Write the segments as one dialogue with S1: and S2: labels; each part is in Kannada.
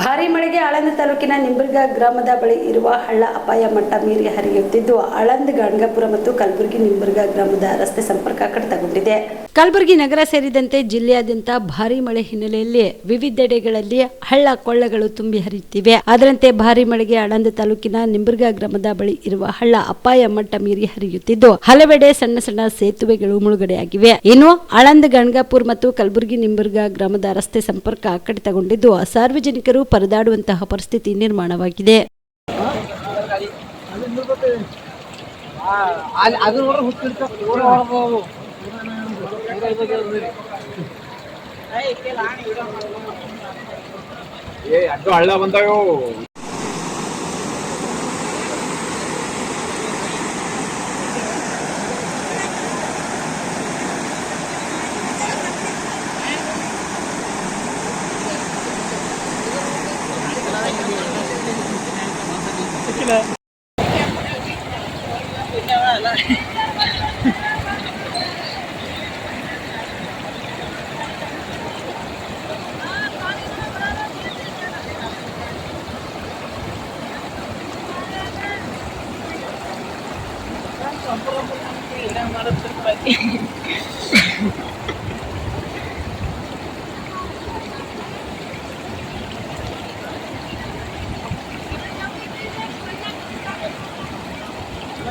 S1: ಭಾರಿ ಮಳೆಗೆ ಆಳಂದ ತಾಲೂಕಿನ ನಿಂಬರ್ಗ ಗ್ರಾಮದ ಬಳಿ ಇರುವ ಹಳ್ಳ ಅಪಾಯ ಮಟ್ಟ ಮೀರಿ ಹರಿಯುತ್ತಿದ್ದು, ಆಳಂದ ಗಾಣಗಾಪುರ ಮತ್ತು ಕಲಬುರಗಿ ನಿಂಬರ್ಗ ಗ್ರಾಮದ ರಸ್ತೆ ಸಂಪರ್ಕ ಕಡಿತಗೊಂಡಿದೆ. ಕಲಬುರಗಿ ನಗರ ಸೇರಿದಂತೆ ಜಿಲ್ಲೆಯಾದ್ಯಂತ ಭಾರಿ ಮಳೆ ಹಿನ್ನೆಲೆಯಲ್ಲಿ ವಿವಿಧೆಡೆಗಳಲ್ಲಿ ಹಳ್ಳ ಕೊಳ್ಳಗಳು ತುಂಬಿ ಹರಿಯುತ್ತಿವೆ. ಅದರಂತೆ ಭಾರಿ ಮಳೆಗೆ ಆಳಂದ ತಾಲೂಕಿನ ನಿಂಬರ್ಗ ಗ್ರಾಮದ ಬಳಿ ಇರುವ ಹಳ್ಳ ಅಪಾಯ ಮಟ್ಟ ಮೀರಿ ಹರಿಯುತ್ತಿದ್ದು, ಹಲವೆಡೆ ಸಣ್ಣ ಸಣ್ಣ ಸೇತುವೆಗಳು ಮುಳುಗಡೆಯಾಗಿವೆ. ಇನ್ನು ಆಳಂದ ಗಣಗಾಪುರ್ ಮತ್ತು ಕಲಬುರಗಿ ನಿಂಬರ್ಗ ಗ್ರಾಮದ ರಸ್ತೆ ಸಂಪರ್ಕ ಕಡಿತಗೊಂಡಿದ್ದು, ಸಾರ್ವಜನಿಕರು ಪರದಾಡುವಂತಹ ಪರಿಸ್ಥಿತಿ ನಿರ್ಮಾಣವಾಗಿದೆ.
S2: Oke, aku
S3: udah berangkat.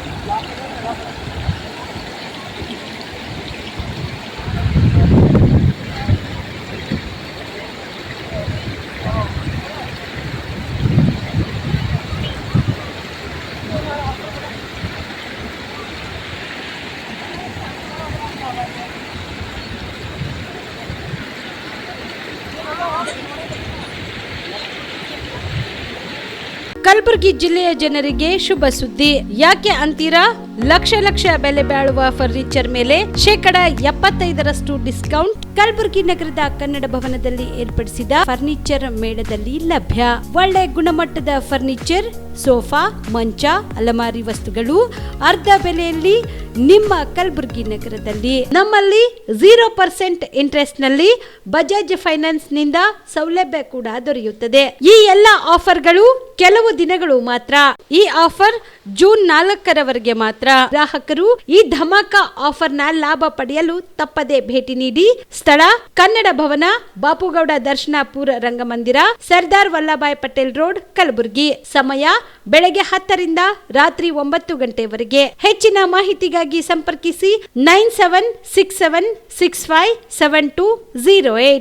S3: ಹಳ್ಳ ಬಂದಾವು
S1: ಕಲಬುರಗಿ ಜಿಲ್ಲೆಯ ಜನರಿಗೆ ಶುಭ ಸುದ್ದಿ. ಯಾಕೆ ಅಂತೀರಾ? ಲಕ್ಷ ಲಕ್ಷ ಬೆಲೆ ಬಾಳುವ ಫರ್ನಿಚರ್ ಮೇಲೆ ಶೇಕಡ ಎಪ್ಪತ್ತೈದರಷ್ಟು ಡಿಸ್ಕೌಂಟ್ ಕಲಬುರಗಿ ನಗರದ ಕನ್ನಡ ಭವನದಲ್ಲಿ ಏರ್ಪಡಿಸಿದ ಫರ್ನಿಚರ್ ಮೇಳದಲ್ಲಿ ಲಭ್ಯ. ಒಳ್ಳೆ ಗುಣಮಟ್ಟದ ಫರ್ನಿಚರ್ ಸೋಫಾ, ಮಂಚ, ಅಲಮಾರಿ ವಸ್ತುಗಳು, ಅರ್ಧ ಬೆಲೆಯಲ್ಲಿ ನಿಮ್ಮ ಕಲಬುರಗಿ ನಗರದಲ್ಲಿ ನಮ್ಮಲ್ಲಿ ಜೀರೋ ಪರ್ಸೆಂಟ್ ಇಂಟ್ರೆಸ್ಟ್ನಲ್ಲಿ ಬಜಾಜ್ ಫೈನಾನ್ಸ್ನಿಂದ ಸೌಲಭ್ಯ ಕೂಡ ದೊರೆಯುತ್ತದೆ. ಈ ಎಲ್ಲ ಆಫರ್ಗಳು ಕೆಲವು ದಿನಗಳು ಮಾತ್ರ. ಈ ಆಫರ್ ಜೂನ್ ನಾಲ್ಕರವರೆಗೆ ಮಾತ್ರ ಗ್ರಾಹಕರು ಈ ಧಮಾಕ ಆಫರ್ನ ಲಾಭ ಪಡೆಯಲು ತಪ್ಪದೆ ಭೇಟಿ ನೀಡಿ ಸ್ಥಳ, ಕನ್ನಡ ಭವನ, ಬಾಪುಗೌಡ ದರ್ಶನಾಪುರ ರಂಗಮಂದಿರ, ಸರ್ದಾರ್ ವಲ್ಲಭಾಯ್ ಪಟೇಲ್ ರೋಡ್, ಕಲಬುರಗಿ. ಸಮಯ ಬೆಳಗ್ಗೆ ಹತ್ತರಿಂದ ರಾತ್ರಿ ಒಂಬತ್ತು ಗಂಟೆವರೆಗೆ. ಹೆಚ್ಚಿನ ಮಾಹಿತಿಗಾಗಿ ಸಂಪರ್ಕಿಸಿ nine seven six seven six five seven two zero eight.